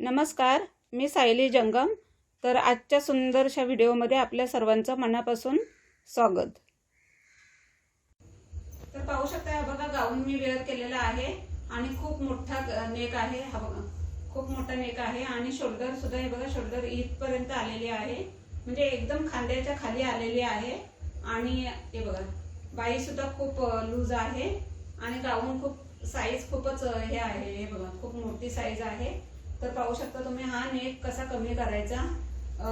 नमस्कार मी सायली जंगम. तर आजच्या सुंदरशा व्हिडिओमध्ये आपल्या सर्वांचं मनापासून स्वागत. तर पाहू शकता हा बघा गाऊन मी वेअर केलेला आहे आणि खूप मोठा नेक आहे हा बघा. खूप मोठा नेक आहे आणि शोल्डर सुद्धा हे बघा शोल्डर इथपर्यंत आलेली आहे. म्हणजे एकदम खांद्याच्या खाली आलेली आहे. आणि हे बघा बाई सुद्धा खूप लूज आहे. आणि गाऊन खूप साईज खूपच हे आहे हे बघा खूप मोठी साईज आहे. तर पाहू शकता तुम्ही हा नेक कसा कमी करायचा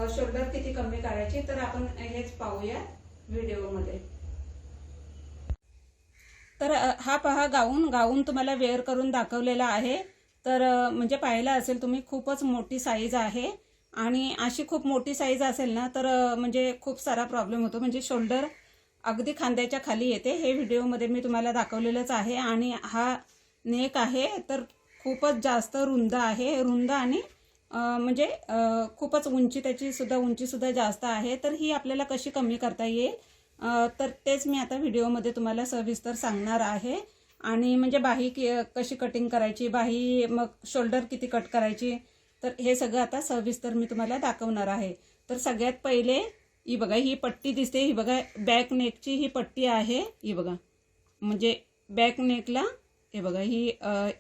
शोल्डर किती कमी करायची तर आपण हेच पाहूया व्हिडिओमध्ये. तर हा पहा गाऊन गाऊन तुम्हाला वेअर करून दाखवलेला आहे. तर म्हणजे पाहिलं असेल तुम्ही खूपच मोठी साईज आहे. आणि अशी खूप मोठी साईज असेल ना तर म्हणजे खूप सारा प्रॉब्लेम होतो. म्हणजे शोल्डर अगदी खांद्याच्या खाली येते. हे व्हिडिओमध्ये मी तुम्हाला दाखवलेलंच आहे. आणि हा नेक आहे तर खूपच जास्त रुंद आहे. रुंद आणि म्हणजे खूपच उंची त्याची सुद्धा उंचीसुद्धा जास्त आहे. तर ही आपल्याला कशी कमी करता येईल? तर तेच मी आता व्हिडिओमध्ये तुम्हाला सविस्तर सांगणार आहे. आणि म्हणजे बाही कि कशी कटिंग करायची बाही मग शोल्डर किती कट करायची तर हे सगळं आता सविस्तर मी तुम्हाला दाखवणार आहे. तर सगळ्यात पहिले ही बघा ही पट्टी दिसते. ही बघा बॅक नेकची ही पट्टी आहे. ही बघा म्हणजे बॅक नेकला हे बघा ही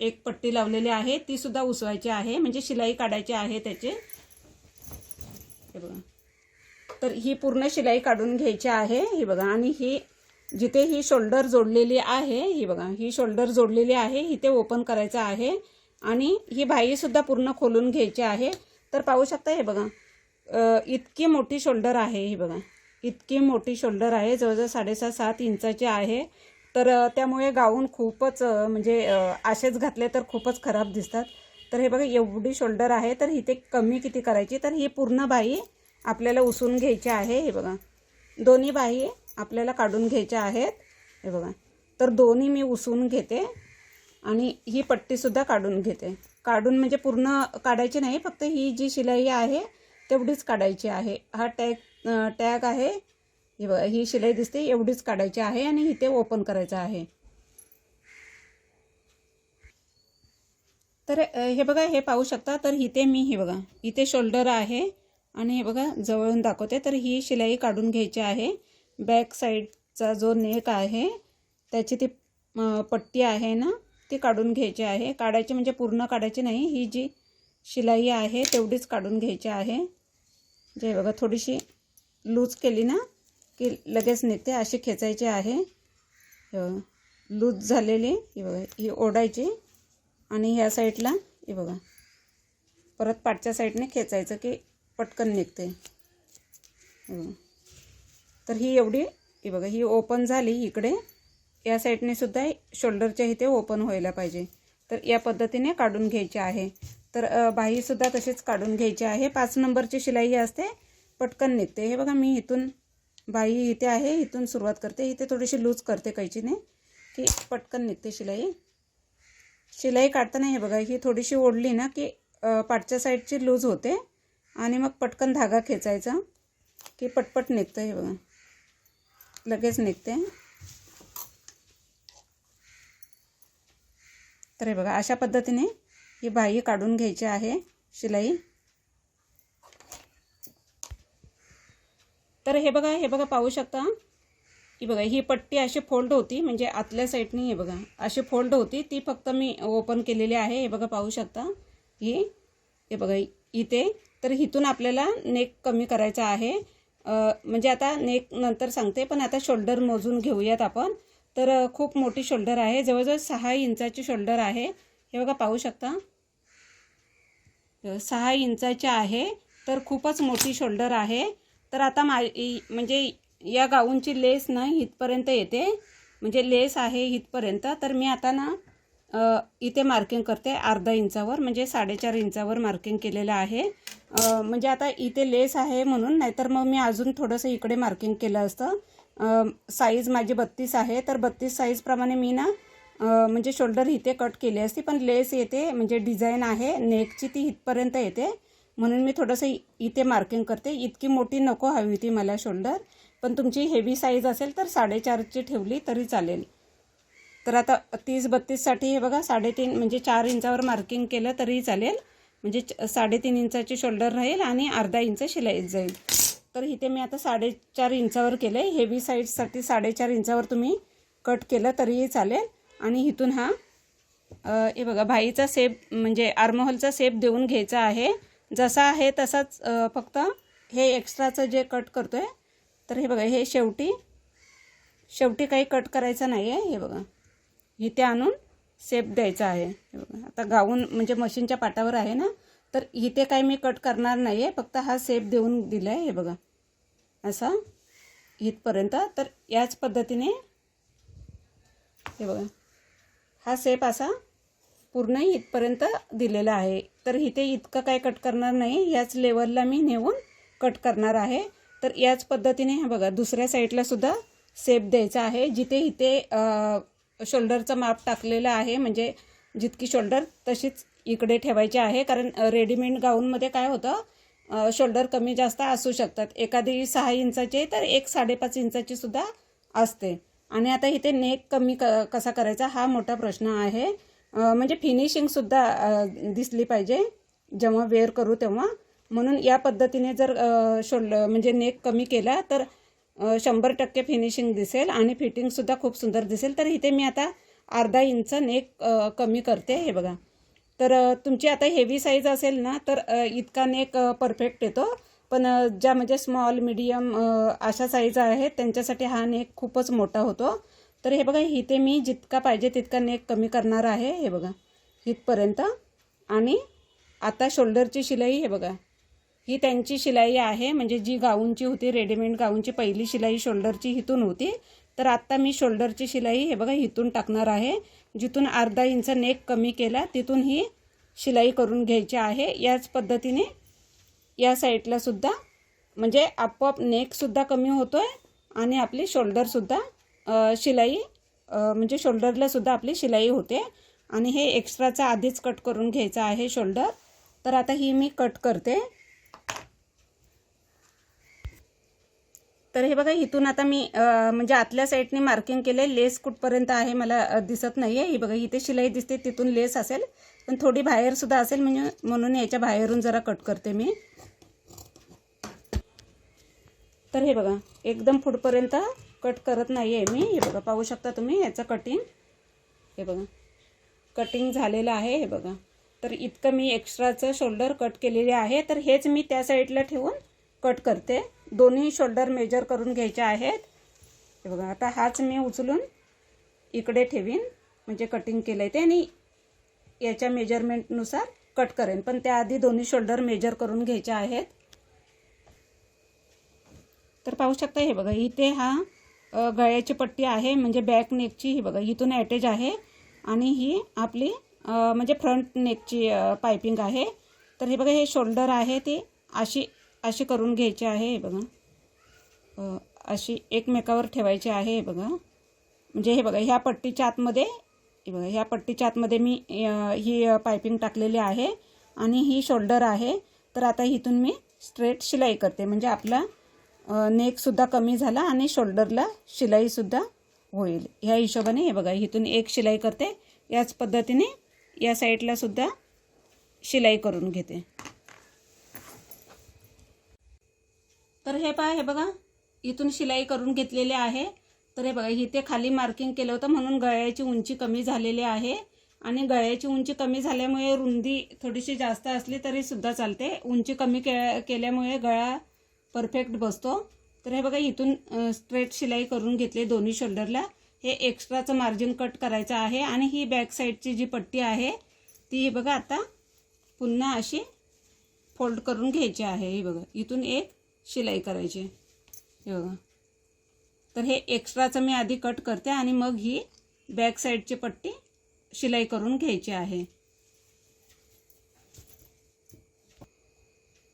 एक पट्टी लावलेली आहे. ती सुद्धा उसवायची आहे. म्हणजे शिलाई काढायची आहे त्याचे. हे बघा. तर ही पूर्ण शिलाई काढून घ्यायची आहे. ही बघा आणि ही जिथे ही शोल्डर जोडलेली आहे ही बघा ही शोल्डर जोडलेली आहे इथे ओपन करायचं आहे. आणि ही बाही सुद्धा पूर्ण खोलून घ्यायची आहे. तर पाहू शकता हे बघा इतकी मोठी शोल्डर आहे ही बघा. इतकी मोठी शोल्डर आहे जवळजवळ साडेसात सात इंचाची आहे. तर त्यामुळे गाऊन खूपच म्हणजे आशेच असेच घातले तर खूपच खराब दिसतात. तर हे बघा एवढी शोल्डर आहे तर इथे कमी किती करायची? तर ही पूर्ण बाही आपल्याला उसून घ्यायची आहे हे बघा. दोन्ही बाही आपल्याला काढून घ्यायच्या आहेत हे बघा. तर दोन्ही मी उसून घेते आणि ही पट्टीसुद्धा काढून घेते. काढून म्हणजे पूर्ण काढायची नाही फक्त ही जी शिलाई आहे तेवढीच काढायची आहे. हा टॅग टॅग आहे ही बघा ही शिलाई दिसते एवढीच काढायची आहे आणि इथे ओपन करायचं आहे. तर हे बघा हे पाहू शकता तर इथे मी हे बघा इथे शोल्डर आहे आणि हे बघा जवळून दाखवते. तर ही शिलाई काढून घ्यायची आहे. बॅक साईडचा जो नेक आहे त्याची ती पट्टी आहे ना ती काढून घ्यायची आहे. काढायची म्हणजे पूर्ण काढायची नाही ही जी शिलाई आहे तेवढीच काढून घ्यायची आहे. जे बघा थोडीशी लूज केली ना की लगेच निघते अशी खेचायची आहे. लूज झालेली ही बघा ही ओढायची. आणि ह्या साईडला हे बघा परत पाठच्या साईडने खेचायचं की पटकन निघते. तर ही एवढी ही बघा ही ओपन झाली इकडे. या साईडने सुद्धा शोल्डरच्या इथे ओपन व्हायला पाहिजे. तर या पद्धतीने काढून घ्यायची आहे. तर अ, बाहीसुद्धा तशीच काढून घ्यायची आहे. पाच नंबरची शिलाई असते पटकन निघते. हे बघा मी इथून बाई इथे आहे इथून सुरुवात करते. इथे थोडीशी लूज करते कैचीने. की पटकन निघते शिलाई. शिलाई काढताना हे बघा ही थोडीशी ओढली ना की पाठच्या साईडची लूज होते. आणि मग पटकन धागा खेचायचा की पटपट निघतं हे बघा. लगेच निघते. तर हे बघा अशा पद्धतीने ही बाही काढून घ्यायची आहे शिलाई. तर हे बघा हे बघा पाहू शकता. ही बघा ही पट्टी अशी फोल्ड होती म्हणजे आतल्या साईडने हे बघा अशी फोल्ड होती. ती फक्त मी ओपन केलेली आहे हे बघा पाहू शकता. ही हे बघा इथे. तर इथून आपल्याला नेक कमी करायचा आहे. म्हणजे आता नेक नंतर सांगते पण आता शोल्डर मोजून घेऊयात आपण. तर खूप मोठी शोल्डर आहे जवळजवळ सहा इंचाची शोल्डर आहे. हे बघा पाहू शकता. सहा इंचाची आहे तर खूपच मोठी शोल्डर आहे. तर आता मा म्हणजे या गाऊनची लेस ना इथपर्यंत येते. म्हणजे लेस आहे इथपर्यंत. तर मी आता ना इथे मार्किंग करते. अर्धा इंचावर म्हणजे साडेचार इंचावर मार्किंग केलेलं आहे. म्हणजे आता इथे लेस आहे म्हणून नाहीतर मग मी अजून थोडंसं इकडे मार्किंग केलं असतं. साईज माझी बत्तीस आहे. तर बत्तीस साईजप्रमाणे मी ना म्हणजे शोल्डर इथे कट केली असती. पण लेस येते म्हणजे डिझाईन आहे. नेकची ती इथपर्यंत येते. म्हणून मी थोडंसं इथे मार्किंग करते. इतकी मोठी नको हवी होती मला शोल्डर पण तुमची हेवी साईज असेल तर साडेचारची ठेवली तरी चालेल. तर आता तीस बत्तीससाठी हे बघा साडेतीन म्हणजे चार इंचावर मार्किंग केलं तरी चालेल. म्हणजे साडेतीन इंचाची शोल्डर राहील आणि अर्धा इंच शिलाईत जाईल. तर इथे मी आता साडेचार इंचावर केलं आहे हेवी साईजसाठी साडेचार इंचावर तुम्ही कट केलं तरीही चालेल. आणि इथून हा हे बघा भाईचा सेप म्हणजे आर्महोलचा सेप देऊन घ्यायचा आहे. जसा आहे तसाच फक्त हे एक्स्ट्राचं जे कट करतो आहे तर हे बघा हे शेवटी शेवटी काही कट करायचं नाही आहे हे बघा. इथे आणून सेप द्यायचा आहे. हे बघा आता गाऊन म्हणजे मशीनच्या पाटावर आहे ना तर इथे काही मी कट करणार नाही आहे फक्त हा सेप देऊन दिला आहे हे बघा. असा इथपर्यंत. तर याच पद्धतीने हे बघा हा सेप असा पूर्ण इथपर्यंत दिलेलं आहे. तर इथे इतकं काय कट करणार नाही. याच लेवलला मी नेऊन कट करणार आहे. तर याच पद्धतीने हे बघा दुसऱ्या साईडला सुद्धा सेप द्यायचा आहे. जिथे इथे शोल्डरचं माप टाकलेलं आहे म्हणजे जितकी शोल्डर तशीच इकडे ठेवायची आहे. कारण रेडीमेड गाऊनमध्ये काय होतं शोल्डर कमी जास्त असू शकतात. एखादी सहा इंचाची तर एक साडेपाच इंचाची सुद्धा असते. आणि आता इथे नेक कमी क कसा करायचा हा मोठा प्रश्न आहे. म्हणजे फिनिशिंगसुद्धा दिसली पाहिजे. जेव्हा वेअर करू तेव्हा. म्हणून या पद्धतीने जर शोल्डर म्हणजे नेक कमी केला तर शंभर टक्के फिनिशिंग दिसेल आणि फिटिंगसुद्धा खूप सुंदर दिसेल. तर इथे मी आता अर्धा इंच नेक कमी करते. हे बघा. तर तुमची आता हेवी साईज असेल ना तर इतका नेक परफेक्ट येतो. पण ज्या म्हणजे स्मॉल मिडियम अशा साईज आहेत त्यांच्यासाठी हा नेक खूपच मोठा होतो. तर हे बघा इथे मी जितका पाहिजे तितका नेक कमी करणार आहे हे बघा. इथपर्यंत. आणि आता शोल्डरची शिलाई हे बघा. ही त्यांची शिलाई आहे म्हणजे जी गाऊनची होती रेडीमेड गाऊनची पहिली शिलाई शोल्डरची इथून होती. तर आत्ता मी शोल्डरची शिलाई हे बघा इथून टाकणार आहे. जिथून अर्धा इंच नेक कमी केला तिथून ही शिलाई करून घ्यायची आहे. याच पद्धतीने या साईडलासुद्धा म्हणजे आपोआप नेकसुद्धा कमी होतो आहे आणि आपली शोल्डरसुद्धा शिलाई म्हणजे शोल्डरला सुद्धा आपली शिलाई होते. आणि हे एक्स्ट्राचा आधीच कट करून घ्यायचं आहे शोल्डर. तर आता ही मी कट करते. तर हे बघा इथून आता मी म्हणजे आतल्या साईडने मार्किंग केले. लेस कुठपर्यंत आहे मला दिसत नाही आहे ही बघा इथे शिलाई दिसते तिथून लेस असेल. पण थोडी बाहेरसुद्धा असेल म्हणजे म्हणून याच्या बाहेरून जरा कट करते मी. तर हे बघा एकदम पुढपर्यंत कट करत नाही आहे मी. हे बघा पाहू शकता तुम्ही याचं कटिंग हे बघा. कटिंग झालेलं आहे हे बघा. तर इतकं मी एक्स्ट्राचं शोल्डर कट केलेले आहे. तर हेच मी त्या साईडला ठेवून कट करते. दोन्ही शोल्डर मेजर करून घ्यायचे आहेत. हे बघा आता हाच मी उचलून इकडे ठेवीन. म्हणजे कटिंग केलं आहे ते. आणि याच्या मेजरमेंटनुसार कट करेन. पण त्याआधी दोन्ही शोल्डर मेजर करून घ्यायचे आहेत. तर पाहू शकता हे बघा इथे हा गळ्याची पट्टी आहे म्हणजे बॅक नेकची ही बघा इथून ॲटेज आहे. आणि ही आपली म्हणजे फ्रंट नेकची पायपिंग आहे. तर हे बघा हे शोल्डर आहे ते अशी अशी करून घ्यायची आहे हे बघा. अशी एकमेकावर ठेवायची आहे हे बघा. म्हणजे हे बघा ह्या पट्टीच्या आतमध्ये हे बघा ह्या पट्टीच्या आतमध्ये मी ही पायपिंग टाकलेली आहे. आणि ही शोल्डर आहे. तर आता इथून मी स्ट्रेट शिलाई करते. म्हणजे आपला नेकसुद्धा कमी झाला आणि शोल्डरला शिलाईसुद्धा होईल. ह्या हिशोबाने हे बघा इथून एक शिलाई करते. याच पद्धतीने या साईडला सुद्धा शिलाई करून घेते. तर हे पहा हे बघा इथून शिलाई करून घेतलेली आहे. तर हे बघा इथे खाली मार्किंग केलं होतं म्हणून गळ्याची उंची कमी झालेली आहे. आणि गळ्याची उंची कमी झाल्यामुळे रुंदी थोडीशी जास्त असली तरी सुद्धा चालते. उंची कमी के केल्यामुळे गळा परफेक्ट बसतो. तर हे बघा इथून स्ट्रेट शिलाई करून घेतली दोन्ही शोल्डरला हे एक्स्ट्राचं मार्जिन कट करायचं आहे आणि ही बॅक साईडची जी पट्टी आहे ती बघा आता पुन्हा अशी फोल्ड करून घ्यायची आहे. ही बघा इथून एक शिलाई करायची हे बघा. तर हे एक्स्ट्राचं मी आधी कट करते आणि मग ही बॅक साईडची पट्टी शिलाई करून घ्यायची आहे.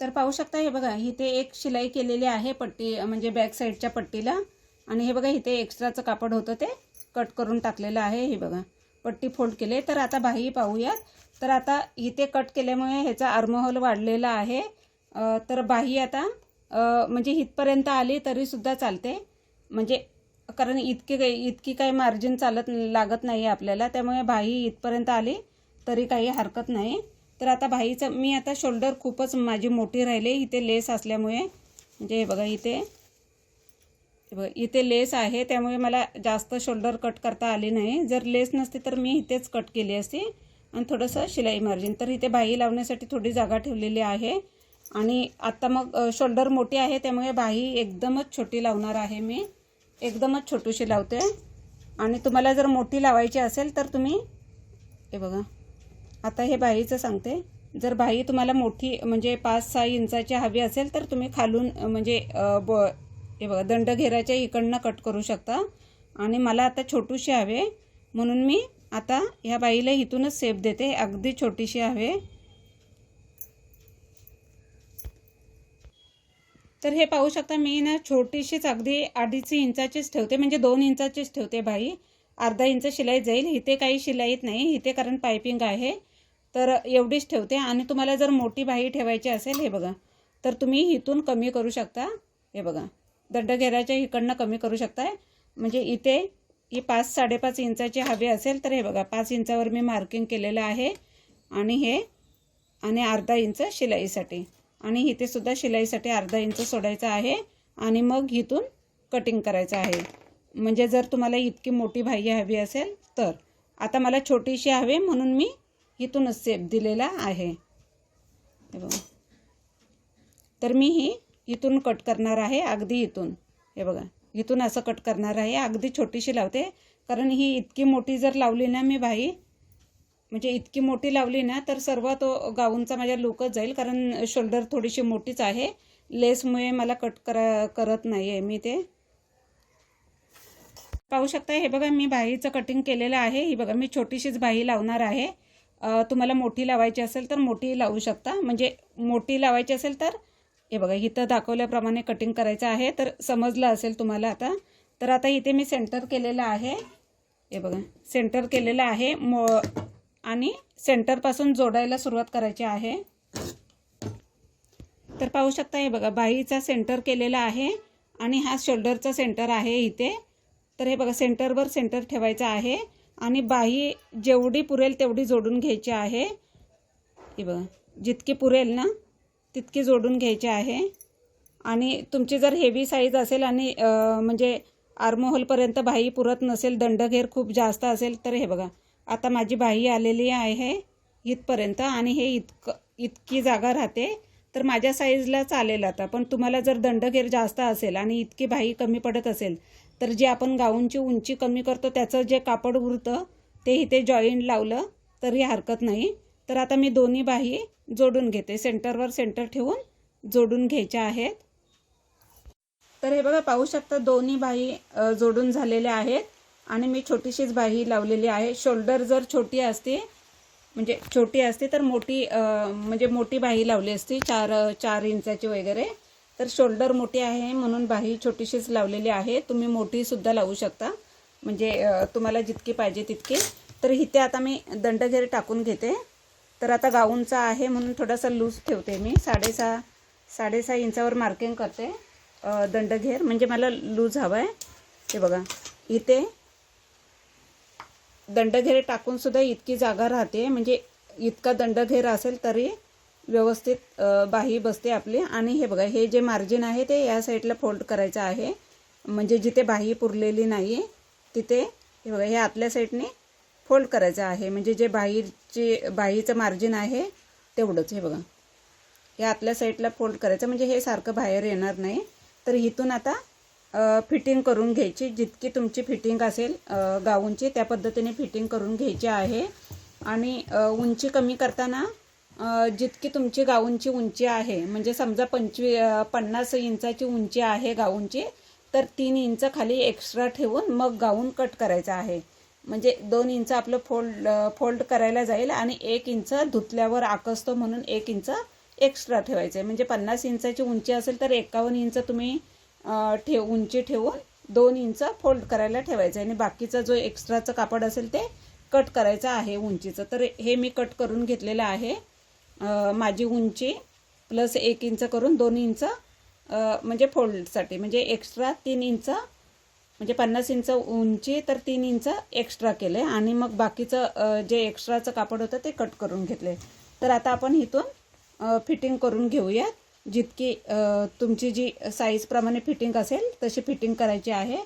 तर पाहू शकता हे बघा इथे एक शिलाई केलेली आहे पट्टी म्हणजे बॅक साईडच्या पट्टीला. आणि हे बघा इथे एक्स्ट्राचं कापड होतं ते. कट करून टाकलेलं आहे हे बघा. पट्टी फोल्ड केले. तर आता बाही पाहूयात. तर आता इथे कट केल्यामुळे ह्याचा आर्महोल वाढलेला आहे. तर बाही आता म्हणजे इथपर्यंत आली तरीसुद्धा चालते. म्हणजे कारण इतके काही इतकी काही मार्जिन चालत लागत नाही आपल्याला. त्यामुळे बाही इथपर्यंत आली तरी काही हरकत नाही. तर आता भाईचं मी आता शोल्डर खूपच माझी मोठी राहिली. इथे लेस असल्यामुळे म्हणजे हे बघा इथे. बघा इथे लेस आहे. त्यामुळे मला जास्त शोल्डर कट करता आली नाही. जर लेस नसती तर मी इथेच कट केली असती. आणि थोडंसं शिलाई मार्जिन तर इथे बाही लावण्यासाठी थोडी जागा ठेवलेली आहे. आणि आत्ता मग शोल्डर मोठी आहे. त्यामुळे बाही एकदमच छोटी लावणार आहे मी. एकदमच छोटूशी लावते. आणि तुम्हाला जर मोठी लावायची असेल तर तुम्ही हे बघा. आता हे बाईचं सांगते. जर बाई तुम्हाला मोठी म्हणजे पाच सहा इंचाची हवी असेल तर तुम्ही खालून म्हणजे ब हे बघा दंडघेराच्या इकडनं कट करू शकता. आणि मला आता छोटूशी हवे. म्हणून मी आता ह्या बाईला इथूनच सेप देते. अगदी छोटीशी हवे. तर हे पाहू शकता मी ना छोटीशीच अगदी अडीच इंचाचीच ठेवते. म्हणजे दोन इंचाचीच ठेवते बाई. अर्धा इंच शिलाई जाईल. इथे काही शिलाईत नाही. इथे कारण पायपिंग आहे. तर एवढीच ठेवते. आणि तुम्हाला जर मोठी बाई ठेवायची असेल हे बघा. तर तुम्ही इथून कमी करू शकता. हे बघा. दंडघेराच्या इकडनं कमी करू शकताय. म्हणजे इथे ही पाच साडेपाच इंचाची हवी असेल तर हे बघा. पाच इंचावर मी मार्किंग केलेलं आहे. आणि हे आणि अर्धा इंच शिलाईसाठी. आणि इथे सुद्धा शिलाईसाठी अर्धा इंच सोडायचं आहे. आणि मग इथून कटिंग करायचं आहे. म्हणजे जर तुम्हाला इतकी मोठी बाह्य हवी असेल तर. आता मला छोटीशी हवी म्हणून मी इथूनच सेप दिलेला आहे. हे बघा. तर मी ही इथून कट करणार आहे अगदी इथून. हे बघा. इथून असं कट करणार आहे अगदी छोटीशी लावते. कारण ही इतकी मोठी जर लावली ना मी बाई म्हणजे इतकी मोठी लावली ना तर सर्व तो गाऊनचा माझ्या लुकच जाईल. कारण शोल्डर थोडीशी मोठीच आहे. लेसमुळे मला कट करा करत नाही आहे मी ते. पाहू शकता हे बघा मी बाईचं कटिंग केलेलं आहे. ही बघा मी छोटीशीच बाई लावणार आहे. तुम्हाला मोठी लावायची असेल तर मोठी लावू शकता. म्हणजे मोठी लावायची असेल तर हे बघा इथं दाखवल्याप्रमाणे कटिंग करायचं आहे. तर समजलं असेल तुम्हाला आता. तर आता इथे मी सेंटर केलेलं आहे. हे बघा सेंटर केलेलं आहे. मो आणि सेंटरपासून जोडायला सुरुवात करायची आहे. तर पाहू शकता हे बघा बाईचा सेंटर केलेला आहे आणि हा शोल्डरचा सेंटर आहे इथे. तर हे बघा सेंटरवर सेंटर ठेवायचा आहे. आणि बाही जेवढी पुरेल तेवढी जोडून घ्यायची आहे. हे बघा जितकी पुरेल ना तितकी जोडून घ्यायची आहे. आणि तुमची जर हेवी साईज असेल आणि म्हणजे आर्महोलपर्यंत बाही पुरत नसेल दंडघेर खूप जास्त असेल तर हे बघा आता माझी बाही आलेली आहे इथपर्यंत आणि हे इतकं इतकी जागा राहते. तर माझ्या साईजला चालेल आता पण तुम्हाला जर दंडघेर जास्त असेल आणि इतकी बाही कमी पडत असेल तर जे आपण गाऊनची उंची कमी करतो त्याचं जे कापड उरतं ते इथे जॉईंट लावलं तरी हरकत नाही. तर आता मी दोन्ही बाही जोडून घेते. सेंटरवर सेंटर ठेवून जोडून घ्यायच्या आहेत. तर हे बघा पाहू शकता दोन्ही बाही जोडून झालेल्या आहेत आणि मी छोटीशीच बाही लावलेली आहे. शोल्डर जर छोटी असते म्हणजे छोटी असते तर मोठी म्हणजे मोठी बाही लावली असती चार चार इंचाची वगैरे. तर शोल्डर मोठी आहे म्हणून बाही छोटीशीच लावलेली आहे. तुम्ही मोठीसुद्धा लावू शकता. म्हणजे तुम्हाला जितकी पाहिजे तितकी. तर इथे आता मी दंडघेर टाकून घेते. तर आता गाऊनचा आहे म्हणून थोडासा लूज ठेवते मी. साडेसहा साडेसहा इंचावर मार्किंग करते दंडघेर. म्हणजे मला लूज हवं आहे ते बघा. इथे दंडघेर टाकूनसुद्धा इतकी जागा राहते. म्हणजे इतका दंडघेर असेल तरी व्यवस्थित बाही बसते आपली. आणि हे बघा हे जे मार्जिन आहे ते या साईडला फोल्ड करायचं आहे. म्हणजे जिथे बाही पुरलेली नाही तिथे हे बघा हे आतल्या साईडने फोल्ड करायचं आहे. म्हणजे जे बाहेरचे बाहीचं मार्जिन आहे तेवढंच. हे बघा हे आतल्या साईडला फोल्ड करायचं. म्हणजे हे सारखं बाहेर येणार नाही. तर इथून आता फिटिंग करून घ्यायची. जितकी तुमची फिटिंग असेल गाऊनची त्या पद्धतीने फिटिंग करून घ्यायची आहे. आणि उंची कमी करताना जितकी तुमची गाऊनची उंची आहे म्हणजे समजा पंचवी पन्नास इंचाची उंची आहे गाऊनची तर तीन इंच खाली एक्स्ट्रा ठेवून मग गाऊन कट करायचा आहे. म्हणजे दोन इंच आपलं फोल्ड फोल्ड करायला जाईल आणि एक इंच धुतल्यावर आकसतो म्हणून एक इंच एक्स्ट्रा ठेवायचं आहे म्हणजे पन्नास इंचाची उंची असेल तर एकावन्न इंच तुम्ही ठेव उंची ठेवून दोन इंच फोल्ड करायला ठेवायचं आहे आणि बाकीचा जो एक्स्ट्राचं कापड असेल ते कट करायचं आहे उंचीचं. तर हे मी कट करून घेतलेलं आहे. माझी उंची प्लस एक इंच करून दोन इंच म्हणजे फोल्डसाठी. म्हणजे एक्स्ट्रा तीन इंच म्हणजे पन्नास इंच उंची तर तीन इंच एक्स्ट्रा केले. आणि मग बाकीचं जे एक्स्ट्राचं कापड होतं ते कट करून घेतले. तर आता आपण इथून फिटिंग करून घेऊयात जितकी तुमची जी साईजप्रमाणे फिटिंग असेल तशी फिटिंग करायची आहे.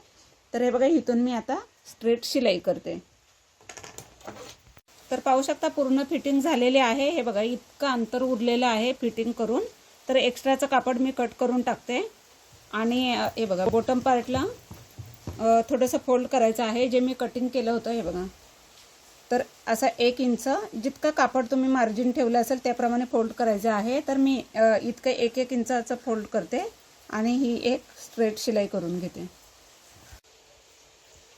तर हे बघा इथून मी आता स्ट्रेट शिलाई करते. तर पाहू शकता पूर्ण फिटिंग झालेले आहे. हे बघा इतकं अंतर उरलेलं आहे फिटिंग करून. तर एक्स्ट्राचं कापड मी कट करून टाकते. आणि हे बघा बॉटम पार्टला थोडंसं फोल्ड करायचं आहे. जे मी कटिंग केलं होतं हे बघा. तर असा एक इंच जितकं कापड तुम्ही मार्जिन ठेवलं असेल त्याप्रमाणे फोल्ड करायचं आहे. तर मी इतकं एक एक इंचाचं फोल्ड करते. आणि ही एक स्ट्रेट शिलाई करून घेते.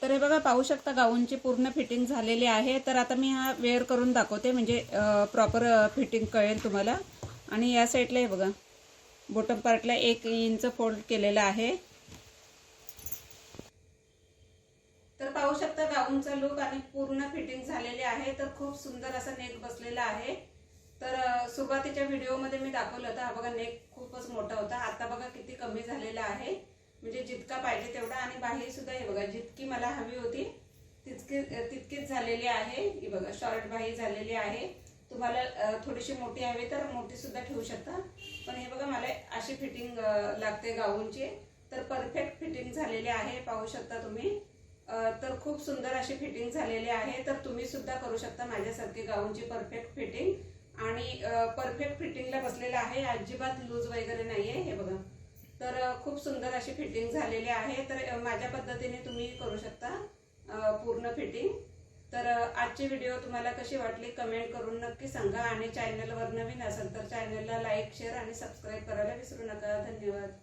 तर हे बघा पाहू शकता गाऊनची पूर्ण फिटिंग झालेली आहे. तर आता मी हा वेअर करून दाखवते म्हणजे प्रॉपर फिटिंग कळेल तुम्हाला. आणि या साईडला हे बघा बॉटम पार्टला एक इंच फोल्ड केलेला आहे. तर पाहू शकता गाऊनचा लुक आणि पूर्ण फिटिंग झालेले आहे. तर खूप सुंदर असा नेक बसलेला आहे. तर सुरुवातीच्या व्हिडिओमध्ये मी दाखवलं होतं. हा बघा नेक खूपच मोठा होता. आता बघा किती कमी झालेला आहे. म्हणजे जितका पाहिजे तेवढा. आणि बाहेर सुद्धा हे बघा जितकी मला हवी होती तितकी तितकीच झालेली आहे. ही बघा शॉर्ट बाही झालेली आहे. तुम्हाला थोडीशी मोठी हवी तर मोठी सुद्धा ठेवू शकता. पण हे बघा मला अशी फिटिंग लागते गाऊनची. तर परफेक्ट फिटिंग झालेली आहे पाहू शकता तुम्ही. तर खूप सुंदर अशी फिटिंग झालेली आहे. तर तुम्ही सुद्धा करू शकता माझ्यासारखी गाऊनची परफेक्ट फिटिंग आणि परफेक्ट फिटिंगला बसलेलं आहे. अजिबात लूज वगैरे नाही आहे हे बघा. तर खूप सुंदर अशी फिटिंग झालेली आहे. तर माझ्या पद्धतीने तुम्ही करू शकता पूर्ण फिटिंग. तर आजची व्हिडिओ तुम्हाला कशी वाटली कमेंट करून नक्की सांगा आणि चॅनलवर नवीन असेल तर चॅनलला लाईक शेअर आणि सबस्क्राईब करायला विसरू नका. धन्यवाद.